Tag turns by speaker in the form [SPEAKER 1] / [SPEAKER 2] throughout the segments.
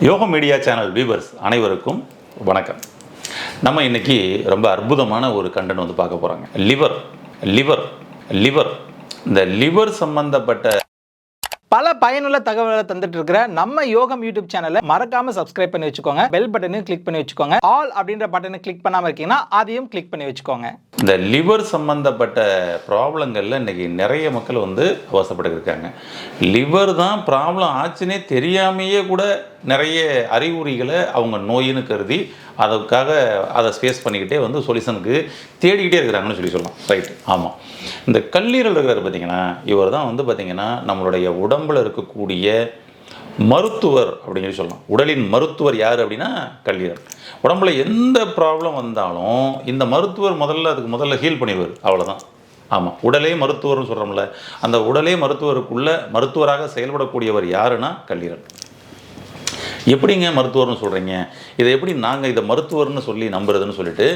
[SPEAKER 1] யோக media channel viewers அனைவருக்கும் வணக்கம். நம்ம இன்னைக்கு ரொம்ப அற்புதமான ஒரு கண்டென்ட் வந்து பார்க்க போகிறாங்க லிவர் லிவர் லிவர். இந்த லிவர் சம்பந்தப்பட்ட
[SPEAKER 2] பல பயனுள்ள தகவல்களை தந்துட்டு இருக்கிற நம்ம யோகம் யூடியூப் சேனலை மறக்காம சப்ஸ்கிரைப் பண்ணி வச்சுக்கோங்க. பெல் பட்டனையும் கிளிக் பண்ணி வச்சுக்கோங்க. ஆல் அப்படின்ற பட்டனை கிளிக் பண்ணாம இருக்கீங்கன்னா அதையும் கிளிக் பண்ணி வச்சுக்கோங்க.
[SPEAKER 1] இந்த லிவர் சம்பந்தப்பட்ட ப்ராப்ளங்களில் இன்னைக்கு நிறைய மக்கள் வந்து அவசப்பட்டு இருக்காங்க லிவர் தான் ப்ராப்ளம் ஆச்சுன்னே தெரியாமையே கூட நிறைய அறிகுறிகளை அவங்க நோயின்னு கருதி அதுக்காக அதை ஸ்பேஸ் பண்ணிக்கிட்டே வந்து சொல்யூஷனுக்கு தேடிக்கிட்டே இருக்கிறாங்கன்னு சொல்லி சொல்லலாம். ரைட் ஆமாம் இந்த கல்லீரல் இருக்கிறார் பார்த்தீங்கன்னா இவர் தான் வந்து பார்த்தீங்கன்னா நம்மளுடைய உடம்பில் இருக்கக்கூடிய மருத்துவர் அப்படின்னு சொல்லி சொல்லலாம். உடலின் மருத்துவர் யார் அப்படின்னா கல்லீரல். உடம்புல எந்த ப்ராப்ளம் வந்தாலும் இந்த மருத்துவர் முதல்ல அதுக்கு முதல்ல ஹீல் பண்ணிடுவார். அவ்வளோதான் ஆமாம் உடலே மருத்துவர்னு சொல்கிறோம்ல அந்த உடலே மருத்துவருக்குள்ள மருத்துவராக செயல்படக்கூடியவர் யாருன்னா கல்லீரல். எப்படிங்க மருத்துவர்னு சொல்கிறீங்க இதை எப்படி நாங்கள் இதை மருத்துவர்னு சொல்லி நம்புறதுன்னு சொல்லிட்டு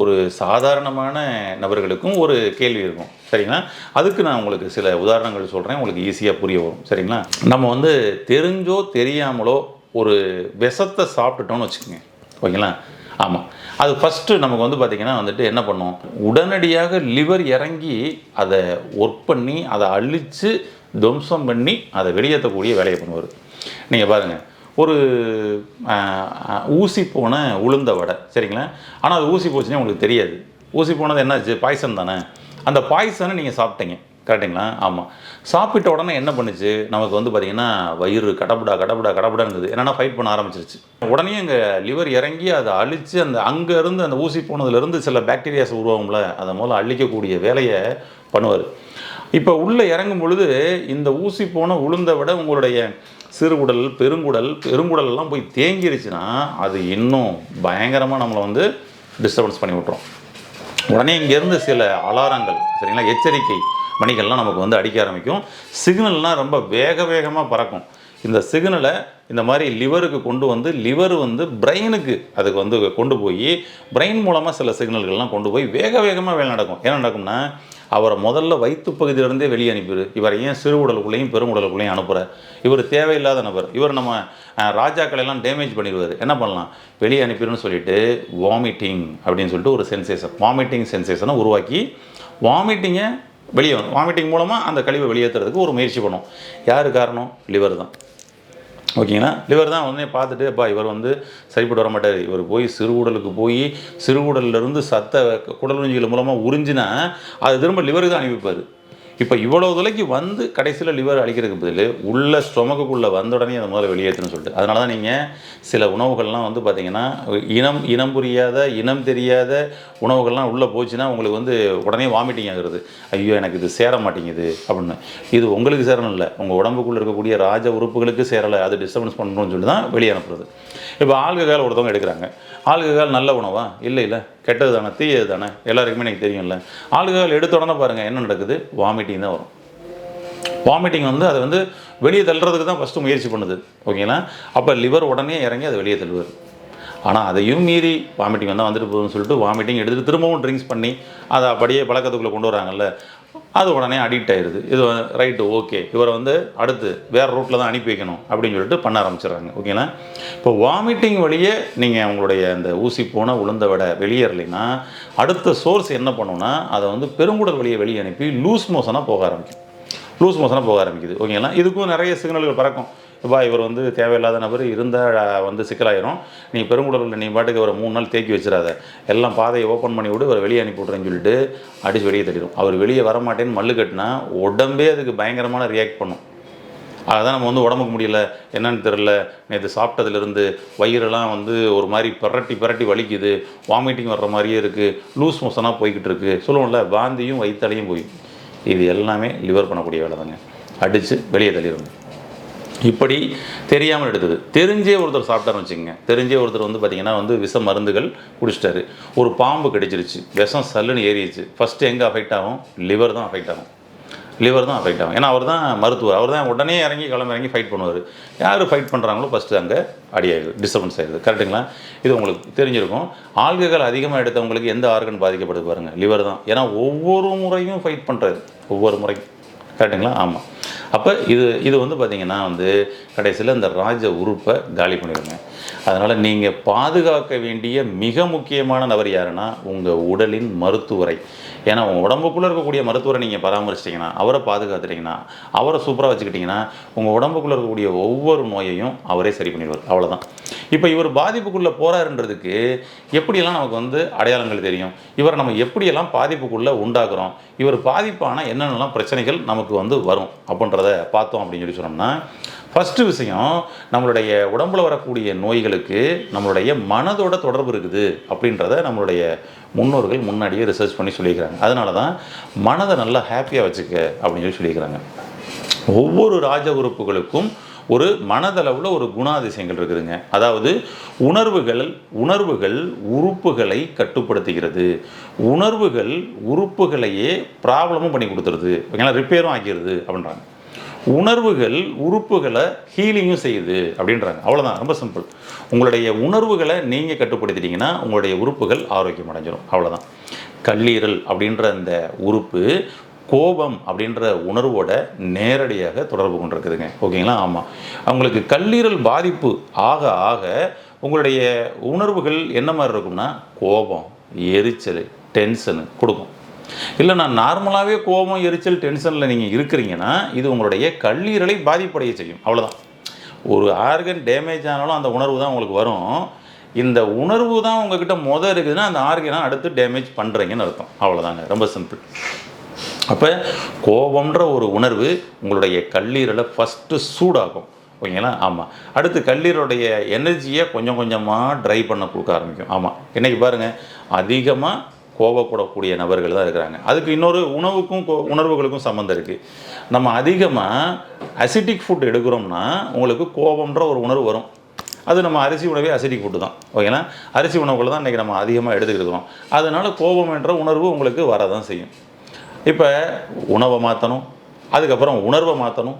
[SPEAKER 1] ஒரு சாதாரணமான நபர்களுக்கும் ஒரு கேள்வி இருக்கும். சரிங்களா? அதுக்கு நான் உங்களுக்கு சில உதாரணங்கள் சொல்கிறேன் உங்களுக்கு ஈஸியாக புரிய வரும். சரிங்களா? நம்ம வந்து தெரிஞ்சோ தெரியாமலோ ஒரு விஷத்தை சாப்பிட்டுட்டோம்னு வச்சுக்கோங்க. ஓகேங்களா? ஆமாம் அது ஃபஸ்ட்டு நமக்கு வந்து பார்த்திங்கன்னா வந்துட்டு என்ன பண்ணும்? உடனடியாக லிவர் இறங்கி அதை ஒர்க் பண்ணி அதை அழித்து துவம்சம் பண்ணி அதை வெளியேற்றக்கூடிய வேலையை பண்ணுவார். நீங்கள் பாருங்கள் ஒரு ஊசி போன உளுந்த வடை சரிங்களா? ஆனால் அது ஊசி போச்சுன்னே உங்களுக்கு தெரியாது. ஊசி போனது என்னாச்சு? பாய்சன் தானே. அந்த பாய்சனை நீங்கள் சாப்பிட்டீங்க கரெக்டுங்களா ஆமாம் சாப்பிட்ட உடனே என்ன பண்ணுச்சு? நமக்கு வந்து பார்த்திங்கன்னா வயிறு கடபுடா கடபுடா கடபுடான்னு இருந்தது என்னென்னா ஃபைட் பண்ண ஆரம்பிச்சிருச்சு. உடனே அங்கே லிவர் இறங்கி அதை அழித்து அந்த அங்கேருந்து அந்த ஊசி போனதுலேருந்து சில பாக்டீரியாஸ் உருவாகும்ல அதை முதல்ல அழிக்கக்கூடிய வேலையை பண்ணுவார். இப்போ உள்ளே இறங்கும் பொழுது இந்த ஊசி போன உளுந்த விட உங்களுடைய சிறுகுடல் பெருங்குடல் பெருங்குடலெல்லாம் போய் தேங்கிருச்சுன்னா அது இன்னும் பயங்கரமாக நம்மளை வந்து டிஸ்டர்பன்ஸ் பண்ணி விட்டுரும். உடனே இங்கேருந்து சில அலாரங்கள் சரிங்களா? எச்சரிக்கை மணிகள்லாம் நமக்கு வந்து அடிக்க ஆரம்பிக்கும். சிக்னல்லாம் ரொம்ப வேக வேகமாக பறக்கும். இந்த சிக்னலை இந்த மாதிரி லிவருக்கு கொண்டு வந்து லிவர் வந்து பிரெயினுக்கு அதுக்கு வந்து கொண்டு போய் பிரெயின் மூலமாக சில சிக்னல்கள்லாம் கொண்டு போய் வேக வேகமாக வேலை நடக்கும். என்ன நடக்கும்னா அவரை முதல்ல வயிற்று பகுதியிலிருந்தே வெளியே அனுப்பிடு இவரை ஏன் சிறு உடலுக்குள்ளேயும் பெருங்குடலுக்குள்ளேயும் அனுப்புகிற இவர் தேவையில்லாத நபர். இவர் நம்ம ராஜாக்களையெல்லாம் ராஜாக்களை எல்லாம் டேமேஜ் பண்ணிடுவார். என்ன பண்ணலாம்? வெளியே அனுப்பிடுன்னு சொல்லிட்டு வாமிட்டிங் அப்படின்னு சொல்லிட்டு ஒரு சென்சேஷன் வாமிட்டிங் சென்சேஷனை உருவாக்கி வாமிட்டிங்கை வெளியே வாமிட்டிங் மூலமாக அந்த கழிவை வெளியேற்றுறதுக்கு ஒரு முயற்சி பண்ணும். யார் காரணம்? லிவர் தான். ஓகேங்களா? லிவர் தான் உடனே பார்த்துட்டு அப்பா இவர் வந்து சரிப்பட்டு வர மாட்டார் இவர் போய் சிறுகுடலுக்கு போய் சிறுகுடல்லேருந்து சத்த குடல் உறிஞ்சிகள் மூலமாக உறிஞ்சினா அது திரும்ப லிவருக்கு தான் அனுப்பிப்பார். இப்போ இவ்வளோ தொலைக்கு வந்து கடைசியில் லிவர் அழிக்கிறதுக்கு பதில் உள்ள ஸ்டொமக்குள்ளே வந்த உடனே அதை முதல்ல வெளியேற்றுன்னு சொல்லிட்டு. அதனால தான் நீங்கள் சில உணவுகள்லாம் வந்து பார்த்தீங்கன்னா இனம் இனம் புரியாத இனம் தெரியாத உணவுகள்லாம் உள்ளே போச்சுன்னா உங்களுக்கு வந்து உடனே வாமிட்டிங் ஆகுறது. ஐயோ எனக்கு இது சேர மாட்டேங்குது அப்படின்னு. இது உங்களுக்கு சேரணும் இல்லை. உங்கள் உடம்புக்குள்ளே இருக்கக்கூடிய ராஜ உறுப்புகளுக்கு சேரலை. அது டிஸ்டர்பன்ஸ் பண்ணணும்னு சொல்லி தான் வெளியே அனுப்புறது. இப்போ ஆல்கஹால் ஒருத்தவங்க எடுக்கிறாங்க. ஆல்கஹால் நல்ல உணவா? இல்லை இல்லை. கெட்டது தானே தீயது தானே எல்லாருக்குமே எனக்கு தெரியும்ல. ஆல்கஹால் எடுத்த உடனே பாருங்கள் என்ன நடக்குது? வாமிட்டிங் தான் வரும். வாமிட்டிங் வந்து அதை வந்து வெளியே தள்ளுறதுக்கு தான் ஃபஸ்ட்டு முயற்சி பண்ணுது ஓகேங்களா அப்போ லிவர் உடனே இறங்கி அதை வெளியே தள்ளுவார் ஆனால் அதையும் மீறி வாமிட்டிங் வந்தால் வந்துட்டு போகுதுன்னு சொல்லிட்டு வாமிட்டிங் எடுத்துகிட்டு திரும்பவும் ட்ரிங்க்ஸ் பண்ணி அதை அப்படியே பழக்கத்துக்குள்ளே கொண்டு வராங்கல்ல. அது உடனே அடிக்ட் ஆயிடுது இது ரைட்டு ஓகே இவரை வந்து அடுத்து வேறு ரூட்டில் தான் அனுப்பி வைக்கணும் அப்படின்னு சொல்லிட்டு பண்ண ஆரம்பிச்சிடுறாங்க. ஓகேங்களா இப்போ வாமிட்டிங் வழியே நீங்கள் அவங்களுடைய அந்த ஊசி போன உளுந்த விட வெளியேறலைன்னா அடுத்த சோர்ஸ் என்ன பண்ணுன்னா அதை வந்து பெருங்குடல் வழியை வெளியே அனுப்பி லூஸ் மோஷனாக போக ஆரம்பிக்கும். லூஸ் மோஷனாக போக ஆரம்பிக்குது. ஓகேங்களா இதுக்கும் நிறைய சிக்னல்கள் பறக்கும். இப்போ இவர் வந்து தேவையில்லாத நபர் இருந்தால் வந்து சிக்கலாயிரும். நீ பெருங்குடலில் நீ பாட்டுக்கு ஒரு மூணு நாள் தேக்கி வச்சிடாத எல்லாம் பாதையை ஓப்பன் பண்ணி விடு இவர் வெளியே அனுப்பி விட்றேன்னு சொல்லிட்டு அடிச்சு வெளியே தட்டிடும் அவர் வெளியே வர மாட்டேன்னு மல்லு கட்டினா உடம்பே அதுக்கு பயங்கரமான ரியாக்ட் பண்ணும். அதான் நம்ம வந்து உடம்புக்கு முடியல. என்னன்னு தெரில நேற்று சாப்பிட்டதுலேருந்து வயிறெல்லாம் வந்து ஒரு மாதிரி பிரட்டி பிரட்டி வலிக்குது. வாமிட்டிங் வர்ற மாதிரியே இருக்குது லூஸ் மோஷனாக போய்கிட்டு இருக்குது சொல்லுவோம்ல வாந்தியும் வயிற்றாலையும் போய். இது எல்லாமே லிவர் பண்ணக்கூடிய வேலை தாங்க அடித்து வெளியே தள்ளிடுங்க இப்படி தெரியாமல் எடுத்தது. தெரிஞ்சே ஒருத்தர் சாப்பிட்டாருன்னு வச்சுக்கோங்க. தெரிஞ்சே ஒருத்தர் வந்து பார்த்திங்கன்னா வந்து விஷ மருந்துகள் குடிச்சிட்டாரு. ஒரு பாம்பு கிடைச்சிருச்சு. விஷம் சல்லுன்னு ஏறிடுச்சு. ஃபஸ்ட்டு எங்கே அஃபெக்ட் ஆகும்? லிவர் தான் அஃபெக்ட் ஆகும். லிவர் தான் அஃபெக்ட் ஆகும். ஏன்னா அவர் தான் மருத்துவர். அவர் தான் உடனே இறங்கி கிளம்பி இறங்கி ஃபைட் பண்ணுவார். யார் ஃபைட் பண்ணுறாங்களோ ஃபஸ்ட்டு அங்கே அடியாகுது டிஸ்டர்பன்ஸ் ஆகிடுது கரெக்டுங்களா இது உங்களுக்கு தெரிஞ்சிருக்கும். ஆல்கஹால் அதிகமாக எடுத்தவங்களுக்கு எந்த ஆர்கன் பாதிக்கப்படுது பாருங்கள் லிவர் தான். ஏன்னா ஒவ்வொரு முறையும் ஃபைட் பண்ணுறாரு ஒவ்வொரு முறையும் கரெக்டுங்களா ஆமாம் அப்போ இது இது வந்து பார்த்திங்கன்னா வந்து கடைசியில் இந்த ராஜ உறுப்பை காலி பண்ணிடுங்க. அதனால் நீங்கள் பாதுகாக்க வேண்டிய மிக முக்கியமான நபர் யாருன்னா உங்கள் உடலின் மருத்துவரை. ஏன்னா உங்கள் உடம்புக்குள்ளே இருக்கக்கூடிய மருத்துவரை நீங்கள் பராமரிச்சிட்டிங்கன்னா அவரை பாதுகாத்துட்டிங்கன்னா அவரை சூப்பராக வச்சுக்கிட்டிங்கன்னா உங்கள் உடம்புக்குள்ளே இருக்கக்கூடிய ஒவ்வொரு நோயையும் அவரே சரி பண்ணிடுவார். அவ்வளோதான் இப்போ இவர் பாதிப்புக்குள்ளே போகிறாருன்றதுக்கு எப்படியெல்லாம் நமக்கு வந்து அடையாளங்கள் தெரியும்? இவரை நம்ம எப்படியெல்லாம் பாதிப்புக்குள்ளே உண்டாக்குறோம்? இவர் பாதிப்பான என்னென்னலாம் பிரச்சனைகள் நமக்கு வந்து வரும்? அப்படின்றத பார்த்தோம் அப்படின்னு சொல்லி சொன்னோம்னா ஃபஸ்ட்டு விஷயம் நம்மளுடைய உடம்புல வரக்கூடிய நோய்களுக்கு நம்மளுடைய மனதோட தொடர்பு இருக்குது அப்படின்றத நம்மளுடைய முன்னோர்கள் முன்னாடியே ரிசர்ச் பண்ணி சொல்லியிருக்கிறாங்க. அதனால தான் மனதை நல்லா ஹாப்பியாக வச்சுக்க அப்படின்னு சொல்லி சொல்லியிருக்கிறாங்க. ஒவ்வொரு ராஜ உறுப்புகளுக்கும் ஒரு மனதளவில் ஒரு குணாதிசயங்கள் இருக்குதுங்க. அதாவது உணர்வுகள் உணர்வுகள் உறுப்புகளை கட்டுப்படுத்துகிறது. உணர்வுகள் உறுப்புகளையே ப்ராப்ளமும் பண்ணி கொடுத்துருது. ஓகேங்களா? ரிப்பேரும் ஆக்கிடுது அப்படின்றாங்க. உணர்வுகள் உறுப்புகளை ஹீலிங்கும் செய்யுது அப்படின்றாங்க. அவ்வளோதான் ரொம்ப சிம்பிள். உங்களுடைய உணர்வுகளை நீங்கள் கட்டுப்படுத்திட்டீங்கன்னா உங்களுடைய உறுப்புகள் ஆரோக்கியம் அடைஞ்சிடும் அவ்வளோதான் கல்லீரல் அப்படின்ற அந்த உறுப்பு கோபம் அப்படின்ற உணர்வோட நேரடியாக தொடர்பு கொண்டிருக்குதுங்க. ஓகேங்களா? ஆமாம் அவங்களுக்கு கல்லீரல் பாதிப்பு ஆக ஆக உங்களுடைய உணர்வுகள் என்ன மாதிரி இருக்கும்னா கோபம் எரிச்சல் டென்ஷனு கொடுக்கும். இல்லை நான் நார்மலாகவே கோபம் எரிச்சல் டென்ஷனில் நீங்கள் இருக்கிறீங்கன்னா இது உங்களுடைய கல்லீரலை பாதிப்படைய செய்யும். அவ்வளோதான் ஒரு ஆர்கன் டேமேஜ் ஆனாலும் அந்த உணர்வு தான் உங்களுக்கு வரும். இந்த உணர்வு தான் உங்ககிட்ட மொதல் இருக்குதுன்னா அந்த ஆர்கனை அடுத்து டேமேஜ் பண்ணுறீங்கன்னு அர்த்தம். அவ்வளோதாங்க ரொம்ப சிம்பிள் அப்போ கோபம்ன்ற ஒரு உணர்வு உங்களுடைய கல்லீரலை ஃபஸ்ட்டு சூடாகும். ஓகேங்களா? ஆமாம் அடுத்து கல்லீரலுடைய எனர்ஜியை கொஞ்சம் கொஞ்சமாக ட்ரை பண்ண கொடுக்க ஆரம்பிக்கும். ஆமாம் இன்றைக்கி பாருங்கள் அதிகமாக கோபப்படக்கூடிய நபர்கள் தான் இருக்கிறாங்க. அதுக்கு இன்னொரு உணவுக்கும் கோ- உணர்வுகளுக்கும் சம்மந்தம் இருக்குது நம்ம அதிகமாக அசிட்டிக் ஃபுட் எடுக்கிறோம்னா உங்களுக்கு கோபம்ன்ற ஒரு உணர்வு வரும். அது நம்ம அரிசி உணவே அசிட்டிக் ஃபுட்டு தான். ஓகேங்களா? அரிசி உணவுகளை தான் இன்றைக்கி நம்ம அதிகமாக எடுத்துக்கிட்டு இருக்கிறோம். அதனால் கோபம் என்ற உணர்வு உங்களுக்கு வரதான் செய்யும். இப்போ உணவை மாற்றணும் அதுக்கப்புறம் உணர்வை மாற்றணும்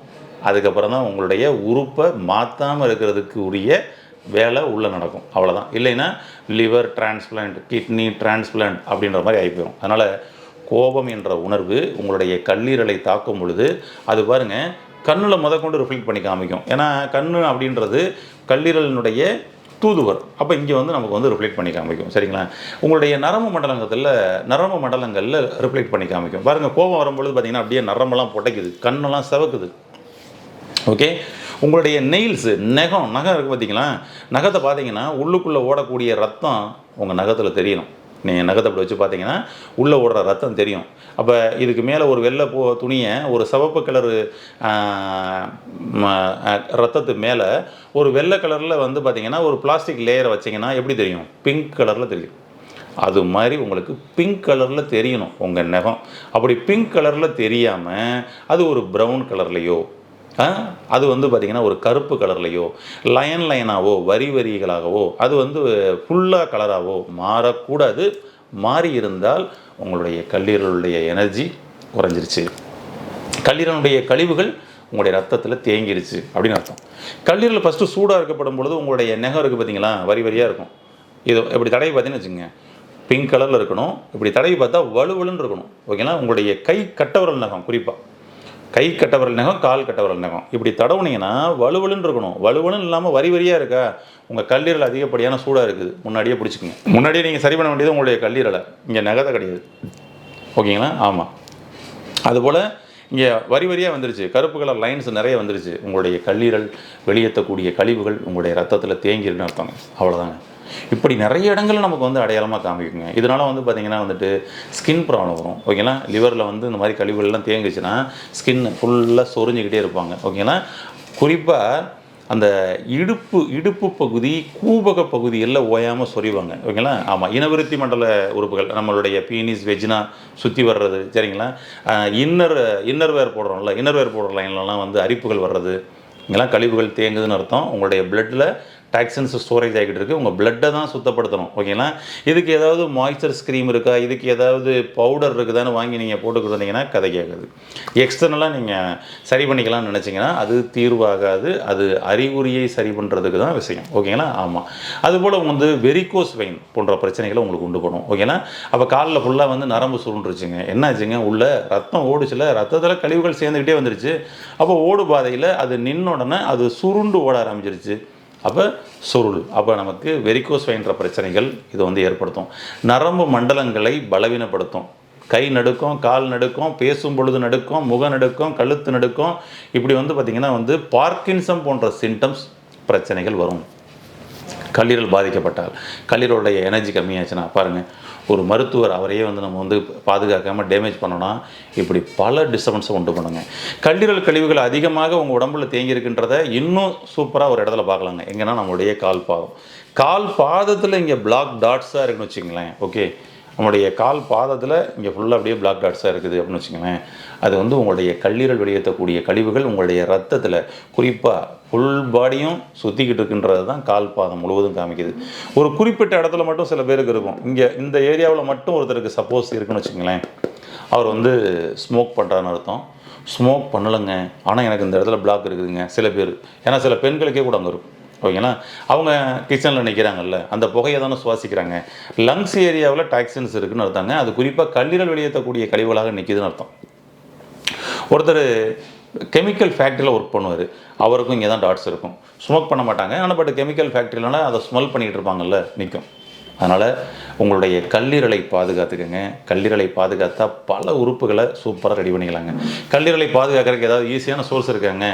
[SPEAKER 1] அதுக்கப்புறம் தான் உங்களுடைய உறுப்பை மாற்றாமல் இருக்கிறதுக்கு உரிய வேலை உள்ளே நடக்கும். அவ்வளோதான் இல்லைன்னா லிவர் டிரான்ஸ்பிளான்ட் கிட்னி டிரான்ஸ்பிளான்ட் அப்படின்ற மாதிரி ஆகி போயிடும் அதனால் கோபம் என்ற உணர்வு உங்களுடைய கல்லீரலை தாக்கும் பொழுது அது பாருங்கள் கண்ணில் முத கொண்டு ரிஃப்ளெக்ட் பண்ணி காமிக்கும். ஏன்னா கண் அப்படின்றது கல்லீரலினுடைய தூதுவர். அப்போ இங்கே வந்து நமக்கு வந்து ரிஃப்ளெக்ட் பண்ணி காமிக்கும். சரிங்களா? உங்களுடைய நரம்பு மண்டலங்கத்தில் நரம்பு மண்டலங்களில் ரிஃப்ளெக்ட் பண்ணி காமிக்கும். பாருங்கள் கோபம் வரும்பொழுது பார்த்தீங்கன்னா அப்படியே நரம்பெல்லாம் புடைக்குது கண்ணெல்லாம் செவக்குது. ஓகே உங்களுடைய நெயில்ஸு நகம் நகம் இருக்குது பார்த்தீங்களா நகத்தை பார்த்தீங்கன்னா உள்ளுக்குள்ளே ஓடக்கூடிய ரத்தம் உங்கள் நகத்தில் தெரியணும். நீங்கள் நகத்தை அப்படி வச்சு பார்த்தீங்கன்னா உள்ளே ஓடுற ரத்தம் தெரியும். அப்போ இதுக்கு மேலே ஒரு வெள்ளை போ துணியை ஒரு சிவப்பு கலரு ரத்தத்து மேலே ஒரு வெள்ளை கலரில் வந்து பார்த்தீங்கன்னா ஒரு பிளாஸ்டிக் லேயரை வச்சிங்கன்னா எப்படி தெரியும்? பிங்க் கலரில் தெரியும். அது மாதிரி உங்களுக்கு பிங்க் கலரில் தெரியணும் உங்கள் நகம். அப்படி பிங்க் கலரில் தெரியாமல் அது ஒரு ப்ரௌன் கலர்லேயோ அது வந்து பார்த்திங்கன்னா ஒரு கருப்பு கலர்லையோ லைன் லைனாவோ வரி வரிகளாகவோ அது வந்து ஃபுல்லாக கலராகவோ மாறக்கூடாது. மாறி இருந்தால் உங்களுடைய கல்லீரலுடைய எனர்ஜி குறைஞ்சிருச்சு. கல்லீரலுடைய கழிவுகள் உங்களுடைய ரத்தத்தில் தேங்கிருச்சு அப்படின்னு அர்த்தம். கல்லீரல் ஃபஸ்ட்டு சூடாக இருக்கப்படும் பொழுது உங்களுடைய நகம் இருக்குது பார்த்தீங்களா வரி வரியாக இருக்கும். இது இப்படி தடவி பார்த்தீங்கன்னு வச்சுங்க பிங்க் கலரில் இருக்கணும். இப்படி தடவி பார்த்தா வலுவலுன்னு இருக்கணும். ஓகேங்களா? உங்களுடைய கை கட்டவரல் நகம் குறிப்பாக கை கட்டவரல் நகம் கால் கட்டவரல் நகம். இப்படி தடவுனீங்கன்னா வலுவலுன்னு இருக்கணும். வலுவலுன்னு இல்லாமல் வரி வரியாக இருக்கா? உங்கள் கல்லீரல் அதிகப்படியான சூடாக இருக்குது. முன்னாடியே பிடிச்சிக்கங்க. முன்னாடியே நீங்கள் சரி பண்ண வேண்டியது உங்களுடைய கல்லீரலை. இங்கே நகத்தை கிடையாது. ஓகேங்களா? ஆமாம் அதுபோல் இங்கே வரி வரியாக வந்துருச்சு. கருப்பு கலர் லைன்ஸ் நிறைய வந்துருச்சு. உங்களுடைய கல்லீரல் வெளியேற்றக்கூடிய கழிவுகள் உங்களுடைய ரத்தத்தில் தேங்கிருன்னு அர்த்தம். அவ்வளோதாங்க இப்படி நிறைய இடங்கள் நமக்கு வந்து அடையாளமாக காமிக்குங்க. இதனால் வந்து பார்த்திங்கன்னா வந்துட்டு ஸ்கின் ப்ராப்ளம் வரும். ஓகேங்களா லிவரில் வந்து இந்த மாதிரி கழிவுகள்லாம் தேங்குச்சுன்னா ஸ்கின் ஃபுல்லாக சொரிஞ்சுக்கிட்டே இருப்பாங்க. ஓகேங்களா குறிப்பாக அந்த இடுப்பு இடுப்பு பகுதி கூபக பகுதியில் ஓயாமல் சொறிவாங்க ஓகேங்களா ஆமாம் இனவிருத்தி மண்டல உறுப்புகள் நம்மளுடைய பீனிஸ் வெஜ்னா சுற்றி வர்றது. சரிங்களா? இன்னர் இன்னர் வேர் போடுறோம்ல இன்னர் வேர் போடுற லைன்லலாம் வந்து அரிப்புகள் வர்றது. இங்கெல்லாம் கழிவுகள் தேங்குதுன்னு அர்த்தம். உங்களுடைய பிளட்டில் டாக்ஸின்ஸ் ஸ்டோரேஜ் ஆகிட்டு இருக்குது உங்கள் பிளட்டை தான் சுத்தப்படுத்தணும். ஓகேங்களா இதுக்கு ஏதாவது மாய்ஸ்சர் ஸ்க்ரீம் இருக்கா? இதுக்கு ஏதாவது பவுடர் இருக்குதான்னு வாங்கி நீங்கள் போட்டு கொடுத்தீங்கன்னா கதை கேட்குது. எக்ஸ்டர்னலாக நீங்கள் சரி பண்ணிக்கலாம்னு நினச்சிங்கன்னா அது தீர்வாகாது. அது அறிகுறியை சரி பண்ணுறதுக்கு தான் விஷயம். ஓகேங்களா ஆமாம் அதுபோல் வந்து வெரிகோஸ் வெயின் போன்ற பிரச்சனைகளை உங்களுக்கு உண்டு பண்ணும். ஓகேங்களா அப்போ காலில் ஃபுல்லாக வந்து நரம்பு சுருண்டுருச்சுங்க. என்னாச்சுங்க? உள்ள ரத்தம் ஓடுச்சுல. ரத்தத்தில் கழிவுகள் சேர்ந்துக்கிட்டே வந்துருச்சு. அப்போ ஓடு பாதையில் அது நின்ன உடனே அது சுருண்டு ஓட ஆரம்பிச்சிருச்சு. அப்போ சுருள். அப்போ நமக்கு வெரிகோஸ் வெயின்ற பிரச்சனைகள் இது வந்து ஏற்படுத்தும். நரம்பு மண்டலங்களை பலவீனப்படுத்தும். கை நடுக்கம் கால் நடுக்கம் பேசும் பொழுது நடுக்கம் முக நடுக்கம் கழுத்து நடுக்கம். இப்படி வந்து பார்த்திங்கன்னா வந்து பார்க்கின்சம் போன்ற சிம்டம்ஸ் பிரச்சனைகள் வரும். கல்லீரல் பாதிக்கப்பட்டால். கல்லீரலுடைய எனர்ஜி கம்மியாச்சுன்னா பாருங்கள் ஒரு மருத்துவர் அவரையே வந்து நம்ம வந்து பாதுகாக்காமல் டேமேஜ் பண்ணோன்னா இப்படி பல டிஸ்டர்பன்ஸை உண்டு பண்ணுங்க. கல்லீரல் கழிவுகள் அதிகமாக உங்கள் உடம்புல தேங்கியிருக்கின்றத இன்னும் சூப்பராக ஒரு இடத்துல பார்க்கலாங்க. எங்கன்னா நம்மளுடைய கால் பாதம் கால் பாதத்தில் இங்கே பிளாக் டாட்ஸாக இருக்குன்னு வச்சுங்களேன் ஓகே உங்களுடைய கால் பாதத்தில் இங்கே ஃபுல்லாக அப்படியே பிளாக் டாட்ஸாக இருக்குது அப்படின்னு வச்சுக்கோங்களேன். அது வந்து உங்களுடைய கல்லீரல் வெளியேற்றக்கூடிய கழிவுகள் உங்களுடைய ரத்தத்தில் குறிப்பாக ஃபுல் பாடியும் சுற்றிக்கிட்டு இருக்கின்றது தான் கால் பாதம் முழுவதும் காமிக்குது. ஒரு குறிப்பிட்ட இடத்துல மட்டும் சில பேருக்கு இருக்கும். இங்கே இந்த ஏரியாவில் மட்டும் ஒருத்தருக்கு சப்போஸ் இருக்குன்னு வச்சுங்களேன் அவர் வந்து ஸ்மோக் பண்ணுறான்னு அர்த்தம். ஸ்மோக் பண்ணலைங்க. ஆனால் எனக்கு இந்த இடத்துல பிளாக் இருக்குதுங்க. சில பேர். ஏன்னா சில பெண்களுக்கே கூட அங்கே இருக்கும். ஓகேங்களா? அவங்க கிச்சனில் நிற்கிறாங்கல்ல அந்த புகையை தானே சுவாசிக்கிறாங்க. லங்ஸ் ஏரியாவில் டாக்ஸின்ஸ் இருக்குன்னு அர்த்தங்க. அது குறிப்பாக கல்லீரல் வெளியேற்றக்கூடிய கழிவுகளாக நிற்கிதுன்னு அர்த்தம். ஒருத்தர் கெமிக்கல் ஃபேக்ட்ரியில் ஒர்க் பண்ணுவார். அவருக்கும் இங்கே தான் டாட்ஸ் இருக்கும். ஸ்மோக் பண்ண மாட்டாங்க. ஆனால் பட் கெமிக்கல் ஃபேக்ட்ரியிலனா அதை ஸ்மெல் பண்ணிகிட்டு இருப்பாங்கல்ல நிற்கும் அதனால் உங்களுடைய கல்லீரலை பாதுகாத்துக்கங்க. கல்லீரலை பாதுகாத்தா பல உறுப்புகளை சூப்பராக ரெடி பண்ணிக்கலாங்க. கல்லீரலை பாதுகாக்கிறதுக்கு ஏதாவது ஈஸியான சோர்ஸ் இருக்காங்க.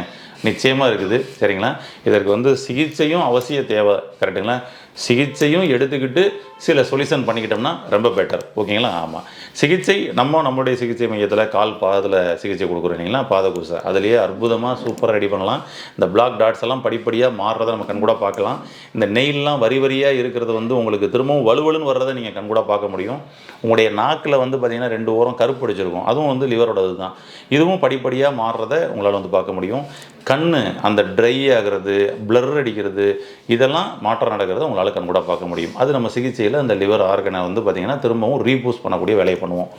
[SPEAKER 1] நிச்சயமாக இருக்குது. சரிங்களா? இதற்கு வந்து சிகிச்சையும் அவசிய தேவை. கரெக்டுங்களா சிகிச்சையும் எடுத்துக்கிட்டு சில சொல்யூஷன் பண்ணிக்கிட்டோம்னா ரொம்ப பெட்டர் ஓகேங்களா? ஆமாம் சிகிச்சை நம்ம நம்மளுடைய சிகிச்சை மையத்தில் கால் பாதத்தில் சிகிச்சை கொடுக்குறோம் இல்லைங்களா? பாத குசை அதுலேயே அற்புதமாக சூப்பராக ரெடி பண்ணலாம். இந்த பிளாக் டாட்ஸ் எல்லாம் படிப்படியாக மாறுறதை நம்ம கண்கூட பார்க்கலாம். இந்த நெயில்லாம் வரி வரியாக இருக்கிறது வந்து உங்களுக்கு திரும்பவும் வலுவலுன்னு வர்றதை நீங்கள் கண்கூட பார்க்க முடியும். உங்களுடைய நாக்கில் வந்து பார்த்திங்கன்னா ரெண்டு ஓரம் கருப்பு அடிச்சிருக்கும். அதுவும் வந்து லிவரோடது தான் இதுவும் படிப்படியாக மாறுறதை உங்களால் வந்து பார்க்க முடியும். கண் அந்த ட்ரை ஆகிறது பிளர் அடிக்கிறது இதெல்லாம் மாற்றம் நடக்கிறத உங்களால் கண் கூட பார்க்க முடியும். அது நம்ம சிகிச்சையில் அந்த லிவர் ஆர்கனை வந்து பார்த்திங்கன்னா திரும்பவும் ரீபூஸ் பண்ணக்கூடிய வேலையை பண்ணுவோம்.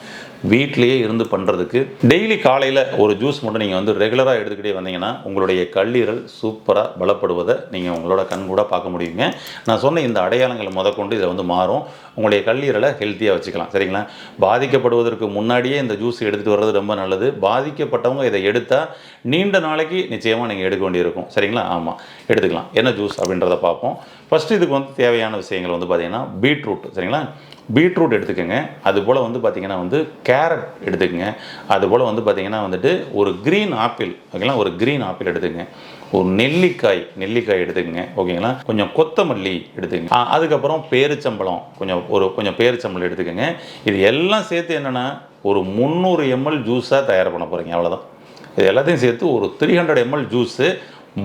[SPEAKER 1] வீட்டிலேயே இருந்து பண்ணுறதுக்கு டெய்லி காலையில் ஒரு ஜூஸ் மட்டும் நீங்கள் வந்து ரெகுலராக எடுத்துக்கிட்டே வந்தீங்கன்னா உங்களுடைய கல்லீரல் சூப்பராக பலப்படுவதை நீங்கள் உங்களோட கண் கூட பார்க்க முடியுங்க. நான் சொன்ன இந்த அடையாளங்கள் முதற்கொண்டு இதில் வந்து மாறும். உங்களுடைய கல்லீரலை ஹெல்த்தியாக வச்சுக்கலாம். சரிங்களா? பாதிக்கப்படுவதற்கு முன்னாடியே இந்த ஜூஸ் எடுத்துகிட்டு வர்றது ரொம்ப நல்லது. பாதிக்கப்பட்டவங்க இதை எடுத்தால் நீண்ட நாளைக்கு நிச்சயம் நிச்சயமாக நீங்கள் எடுக்க வேண்டியிருக்கும். சரிங்களா? ஆமாம் எடுத்துக்கலாம். என்ன ஜூஸ் அப்படின்றத பார்ப்போம். ஃபஸ்ட்டு இதுக்கு வந்து தேவையான விஷயங்கள் வந்து பார்த்திங்கன்னா பீட்ரூட் சரிங்களா? பீட்ரூட் எடுத்துக்கோங்க. அதுபோல் வந்து பார்த்திங்கன்னா வந்து கேரட் எடுத்துக்கங்க. அதுபோல் வந்து பார்த்திங்கன்னா வந்துட்டு ஒரு க்ரீன் ஆப்பிள் ஓகேங்களா ஒரு க்ரீன் ஆப்பிள் எடுத்துக்கங்க. ஒரு நெல்லிக்காய் நெல்லிக்காய் எடுத்துக்கங்க. ஓகேங்களா கொஞ்சம் கொத்தமல்லி எடுத்துக்கங்க. ஆ, அதுக்கப்புறம் பேரிச்சம்பழம். கொஞ்சம் ஒரு கொஞ்சம் பேரிச்சம்பழம் எடுத்துக்கோங்க. இது எல்லாம் சேர்த்து என்னென்னா ஒரு முந்நூறு எம்எல் ஜூஸாக தயார் பண்ண போகிறீங்க அவ்வளோதான் இது எல்லாத்தையும் சேர்த்து ஒரு three hundred ML juice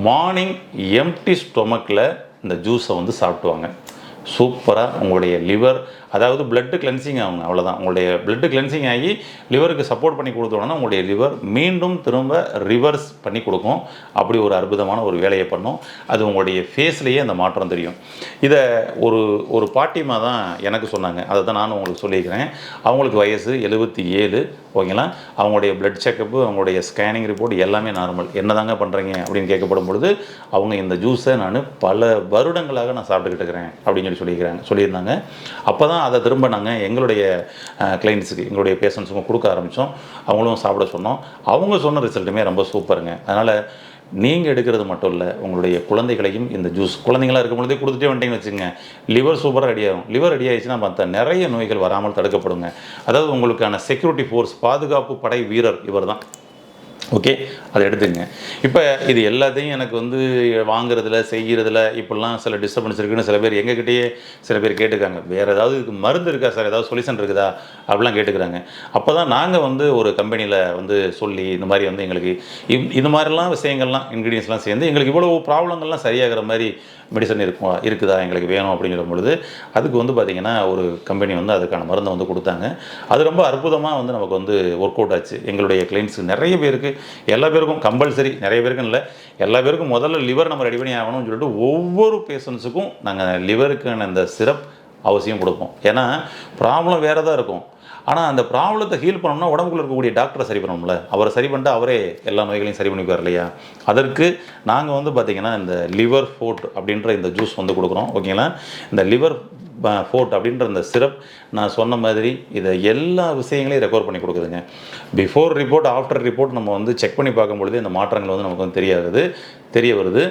[SPEAKER 1] morning empty ஸ்டொமக்கில் இந்த ஜூஸை வந்து சாப்பிட்டுவாங்க. சூப்பராக உங்களுடைய லிவர் அதாவது பிளட்டு கிளென்சிங் ஆகுங்க அவ்வளோதான் உங்களுடைய பிளட்டு கிளென்சிங் ஆகி லிவருக்கு சப்போர்ட் பண்ணி கொடுத்தோன்னா உங்களுடைய லிவர் மீண்டும் திரும்ப ரிவர்ஸ் பண்ணி கொடுக்கும். அப்படி ஒரு அற்புதமான ஒரு வேலையை பண்ணும். அது உங்களுடைய ஃபேஸ்லேயே அந்த மாற்றம் தெரியும். இதை ஒரு ஒரு பாட்டிமா தான் எனக்கு சொன்னாங்க. அதை தான் நானும் உங்களுக்கு சொல்லியிருக்கிறேன். அவங்களுக்கு வயசு எழுபத்தி ஏழு ஓகேங்களா? அவங்களுடைய பிளட் செக்கப்பு அவங்களுடைய ஸ்கேனிங் ரிப்போர்ட் எல்லாமே நார்மல் என்ன தாங்க பண்ணுறீங்க அப்படின்னு கேட்கப்படும் பொழுது அவங்க இந்த ஜூஸை நான் பல வருடங்களாக நான் சாப்பிட்டுக்கிட்டு இருக்கிறேன் அப்படின்னு சொல்லி சொல்லியிருக்கிறாங்க சொல்லியிருந்தாங்க. அப்போ தான் அதை திரும்ப நாங்கள் எங்களுடைய கிளைண்ட்ஸுக்கு எங்களுடைய பேஷண்ட்ஸுக்கும் கொடுக்க ஆரம்பித்தோம் அவங்களும் சாப்பிட சொன்னோம். அவங்க சொன்ன ரிசல்ட்டுமே ரொம்ப சூப்பருங்க அதனால் நீங்கள் எடுக்கிறது மட்டும் இல்லை உங்களுடைய குழந்தைகளையும் இந்த ஜூஸ் குழந்தைங்களா இருக்கும் பொழுதே கொடுத்துட்டே வந்துட்டீங்கன்னு வச்சுங்க லிவர் சூப்பராக ரெடி ஆகும். லிவர் ரெடி ஆயிடுச்சுன்னா பார்த்தா நிறைய நோய்கள் வராமல் தடுக்கப்படுங்க. அதாவது உங்களுக்கான செக்யூரிட்டி ஃபோர்ஸ் பாதுகாப்பு படை வீரர் இவர் தான் ஓகே? அதை எடுத்துங்க இப்போ இது எல்லாத்தையும் எனக்கு வந்து வாங்குறதுல செய்கிறதுல இப்படிலாம் சில டிஸ்டர்பன்ஸ் இருக்குன்னு சில பேர் எங்ககிட்டயே சில பேர் கேட்டுக்காங்க வேறு ஏதாவது இதுக்கு மருந்து இருக்கா சார்? ஏதாவது சொல்யூஷன் இருக்குதா? அப்படிலாம் கேட்டுக்கிறாங்க. அப்போ தான் நாங்கள் வந்து ஒரு கம்பெனியில் வந்து சொல்லி இந்த மாதிரி வந்து எங்களுக்கு இந்- இது மாதிரிலாம் விஷயங்கள்லாம் இன்க்ரீடியன்ஸ்லாம் சேர்ந்து எங்களுக்கு இவ்வளோ ப்ராப்ளங்கள்லாம் சரியாகிற மாதிரி மெடிசன் இருக்கும் இருக்குதா எங்களுக்கு வேணும் அப்படின்னு சொல்லும் பொழுது அதுக்கு வந்து பார்த்திங்கன்னா ஒரு கம்பெனி வந்து அதுக்கான மருந்தை வந்து கொடுத்தாங்க. அது ரொம்ப அற்புதமாக வந்து நமக்கு வந்து ஒர்க் அவுட் ஆச்சு. எங்களுடைய கிளைண்ட்ஸ் நிறைய பேருக்கு எல்லா பேருக்கும் கம்பல்சரி நிறைய பேருக்கும் இல்லை. எல்லா பேருக்கும் முதல்ல லிவர் நம்ம ரெடி பண்ணி ஆகணும்னு சொல்லிட்டு ஒவ்வொரு பேஷண்ட்ஸுக்கும் நாங்கள் லிவருக்கான அந்த சிரப் அவசியம் கொடுப்போம். ஏன்னா ப்ராப்ளம் வேறு தான் இருக்கும். ஆனால் அந்த ப்ராப்ளத்தை ஹீல் பண்ணணும்னா உடம்புக்குள்ள இருக்கக்கூடிய டாக்டரை சரி பண்ணணும்ல. அவரை சரி பண்ணிட்டு அவரே எல்லா நோய்களையும் சரி பண்ணிக்குவார் இல்லையா? அதற்கு நாங்கள் வந்து பார்த்திங்கன்னா இந்த லிவர் ஃபோர்ட் அப்படின்ற இந்த ஜூஸ் வந்து கொடுக்குறோம். ஓகேங்களா இந்த லிவர் ஃபோர்ட் அப்படின்ற அந்த சிரப் நான் சொன்ன மாதிரி இதை எல்லா விஷயங்களையும் ரெக்கவர் பண்ணி கொடுக்குதுங்க. பிஃபோர் ரிப்போர்ட் ஆஃப்டர் ரிப்போர்ட் நம்ம வந்து செக் பண்ணி பார்க்கும்பொழுது இந்த மாற்றங்கள் வந்து நமக்கு வந்து தெரியாது தெரிய வருது.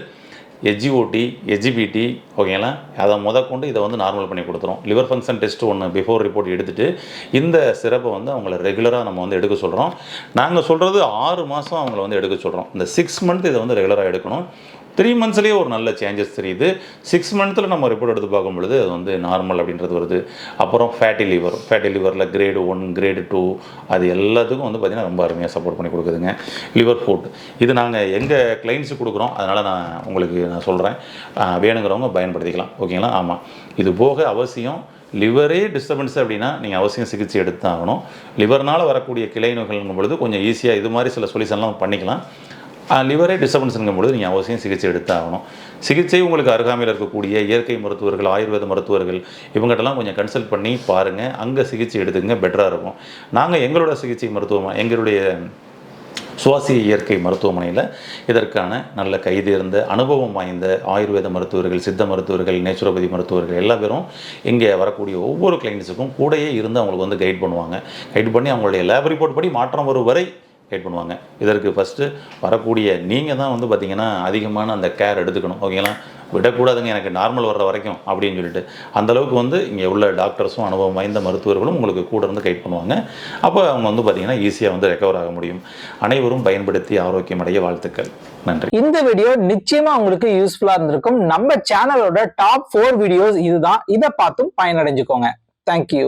[SPEAKER 1] எஜிஓடி எஜிபிடி ஓகேங்களா அதை முத கொண்டு இதை வந்து நார்மல் பண்ணி கொடுத்துரும். லிவர் ஃபங்க்ஷன் டெஸ்ட் ஒன்று பிஃபோர் ரிப்போர்ட் எடுத்துட்டு இந்த சிறப்பை வந்து அவங்கள ரெகுலராக நம்ம வந்து எடுக்க சொல்கிறோம் நாங்கள் சொல்கிறது ஆறு மாதம் அவங்கள வந்து எடுக்க சொல்கிறோம் இந்த சிக்ஸ் மந்த் இதை வந்து ரெகுலராக எடுக்கணும். த்ரீ மந்த்ஸ்லேயே ஒரு நல்ல சேஞ்சஸ் தெரியுது. சிக்ஸ் மந்த்தில் நம்ம ரிப்போர்ட் எடுத்து பார்க்கும் பொழுது அது வந்து நார்மல் அப்படின்றது வருது. அப்புறம் ஃபேட்டி லிவர் ஃபேட்டி லிவரில் கிரேடு ஒன் கிரேடு டூ அது எல்லாத்துக்கும் வந்து பார்த்திங்கன்னா ரொம்ப அருமையாக சப்போர்ட் பண்ணி கொடுக்குதுங்க. லிவர் ஃபுட் இது நாங்கள் எங்கள் கிளைண்ட்ஸுக்கு கொடுக்குறோம் அதனால் நான் உங்களுக்கு நான் சொல்கிறேன் வேணுங்கிறவங்க பயன்படுத்திக்கலாம். ஓகேங்களா? ஆமாம் இது போக அவசியம் லிவரே டிஸ்டர்பன்ஸ் அப்படின்னா நீங்கள் அவசியம் சிகிச்சை எடுத்து ஆகணும் லிவர்னால் வரக்கூடிய கிளை நோய்கள்ங்கும் பொழுது கொஞ்சம் ஈஸியாக இது மாதிரி சில சொல்யூஷன்லாம் பண்ணிக்கலாம். லிவரே டிஸ்டர்பன்ஸுங்கும் பொழுது நீங்கள் அவசியம் சிகிச்சை எடுத்தாகணும். சிகிச்சை உங்களுக்கு அருகாமையில் இருக்கக்கூடிய இயற்கை மருத்துவர்கள் ஆயுர்வேத மருத்துவர்கள் இவங்ககிட்டலாம் கொஞ்சம் கன்சல்ட் பண்ணி பாருங்கள் அங்கே சிகிச்சை எடுத்துங்க பெட்டராக இருக்கும். நாங்கள் எங்களோட சிகிச்சை மருத்துவம் எங்களுடைய சுவாசிய இயற்கை மருத்துவமனையில் இதற்கான நல்ல கைதேர்ந்த அனுபவம் வாய்ந்த ஆயுர்வேத மருத்துவர்கள் சித்த மருத்துவர்கள் நேச்சுரோபதி மருத்துவர்கள் எல்லா பேரும் இங்கே வரக்கூடிய ஒவ்வொரு கிளைண்ட்ஸுக்கும் கூடயே இருந்து அவங்களுக்கு வந்து கைட் பண்ணுவாங்க. கைட் பண்ணி அவங்களுடைய லேப் ரிப்போர்ட் படி மாற்றம் வரும் வரை கைட் பண்ணுவாங்க. இதற்கு ஃபஸ்ட்டு வரக்கூடிய நீங்கள் தான் வந்து பார்த்திங்கன்னா அதிகமான அந்த கேர் எடுத்துக்கணும். ஓகேங்களா விடக்கூடாதுங்க எனக்கு நார்மல் வர்ற வரைக்கும் அப்படின்னு சொல்லிட்டு. அந்த அளவுக்கு வந்து இங்கே உள்ள டாக்டர்ஸும் அனுபவம் வாய்ந்த மருத்துவர்களும் உங்களுக்கு கூட இருந்து கைட் பண்ணுவாங்க. அப்போ அவங்க வந்து பார்த்திங்கன்னா ஈஸியாக வந்து ரெக்கவர் ஆக முடியும். அனைவரும் பயன்படுத்தி ஆரோக்கியம் அடைய வாழ்த்துக்கள். நன்றி.
[SPEAKER 2] இந்த வீடியோ நிச்சயமாக உங்களுக்கு யூஸ்ஃபுல்லாக இருந்திருக்கும். நம்ம சேனலோட டாப் ஃபோர் வீடியோஸ் இதுதான். இதை பார்த்தும் பயனடைஞ்சுக்கோங்க. தேங்க்யூ